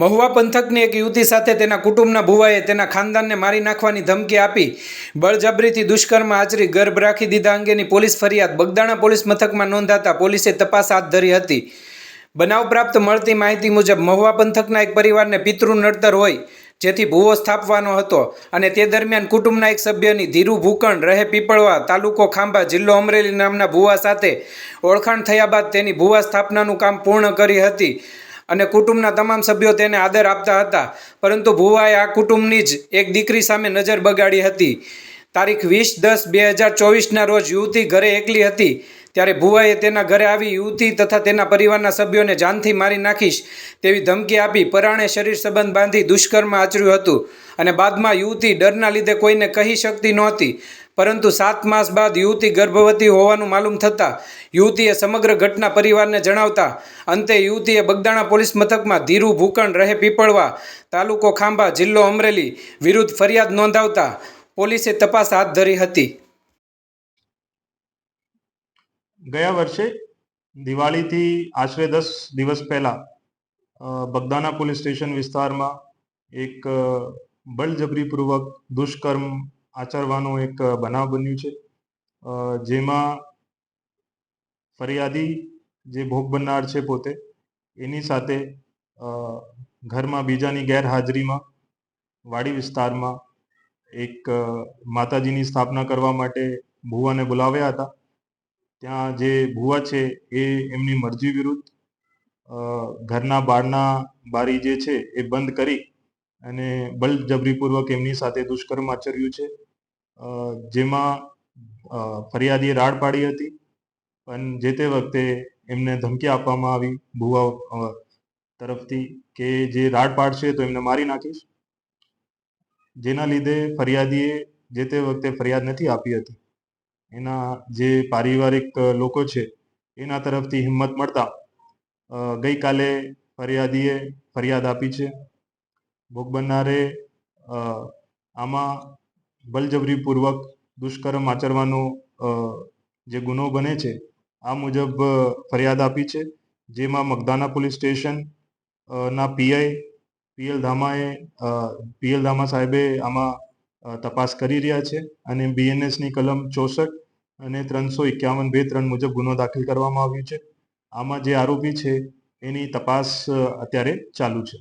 મહુવા પંથકની એક યુવતી સાથે તેના કુટુંબના ભુવાએ તેના ખાનદાનને મારી નાખવાની ધમકી આપી. બળજબરીથી દુષ્કર્મ આચરી ગર્ભ રાખી દીધા અંગેની પોલીસ ફરિયાદ. બગદાણા પોલીસ મથકમાં નોંધાતા પોલીસે તપાસ હાથ ધરી હતી. બનાવ પ્રાપ્ત મળતી માહિતી મુજબ મહુવા પંથકના એક પરિવારને પિતૃ નડતર હોય, જેથી ભૂવો સ્થાપવાનો હતો અને તે દરમિયાન કુટુંબના એક સભ્યની ધીરુ ભૂકણ રહે પીપળવા તાલુકો ખાંભા જિલ્લો અમરેલી નામના ભુવા સાથે ઓળખાણ થયા બાદ તેની ભુવા સ્થાપનાનું કામ પૂર્ણ કરી હતી. અને કુટુંબના તમામ સભ્યો તેને આદર આપતા હતા. પરંતુ ભુવાએ આ કુટુંબની જ એક દીકરી સામે નજર બગાડી હતી. તારીખ વીસ દસ બે હજાર ચોવીસના રોજ યુવતી ઘરે એકલી હતી. ત્યારે ભુવાએ તેના ઘરે આવી યુવતી તથા તેના પરિવારના સભ્યોને જાનથી મારી નાખીશ તેવી ધમકી આપી પરાણે શરીર સંબંધ બાંધી દુષ્કર્મ આચર્યું હતું. અને બાદમાં યુવતી ડરના લીધે કોઈને કહી શકતી નહોતી. પરંતુ સાત માસ બાદ યુવતી ગર્ભવતી હોવાનું માલુમ થતાં યુવતીએ સમગ્ર ઘટના પરિવારને જણાવતા, અંતે યુવતીએ બગદાણા પોલીસ મથકમાં ધીરુ ભૂકણ રહે પીપળવા તાલુકો ખાંભા, જિલ્લો અમરેલી વિરુદ્ધ ફરિયાદ નોંધાવતા પોલીસે તપાસ હાથ ધરી હતી. ગયા વર્ષે દિવાળીથી આશરે દસ દિવસ પહેલા બગદાના પોલીસ સ્ટેશન વિસ્તારમાં એક બળજબરીપૂર્વક દુષ્કર્મ આચરવાનું એક બનાવ બન્યું છે. જેમાં ફરિયાદી જે ભોગ બનનાર છે પોતે, એની સાથે ઘરમાં બીજાની ગેરહાજરીમાં વાડી વિસ્તારમાં એક માતાજીની સ્થાપના કરવા માટે ભુવાને બોલાવ્યા હતા. ત્યાં જે ભુવા છે એ એમની મરજી વિરુદ્ધ ઘરના બારના બારી જે છે એ બંધ કરી અને બળજબરીપૂર્વક એમની સાથે દુષ્કર્મ આચર્યું છે. જેમાં ફરિયાદીએ રાડ પાડી હતી પણ જે તે વખતે એમને ધમકી આપવામાં આવી ભુવા તરફથી કે જે રાડ પાડશે તો એમને મારી નાખીશ. જેના લીધે ફરિયાદીએ જે તે વખતે ફરિયાદ નથી આપી હતી. એના જે પારિવારિક લોકો છે, એના તરફથી હિંમત મળતા ગઈકાલે ફરિયાદીએ ફરિયાદ આપી છે. ભોગ બનનારે આમાં બળજબરીપૂર્વક દુષ્કર્મ આચરવાનો જે ગુનો બને છે, આ મુજબ ફરિયાદ આપી છે. જેમાં મગદાના પોલીસ સ્ટેશન ના પીઆઈ, પીએલ ધામાએ પીએલ ધામા સાહેબે આમાં તપાસ કરી રહ્યા છે અને બીએનએસની કલમ ચોસઠ અને ત્રણસો એકાવન બે ત્રણ મુજબ ગુનો દાખલ કરવામાં આવ્યો છે. આમાં જે આરોપી છે એની તપાસ અત્યારે ચાલુ છે.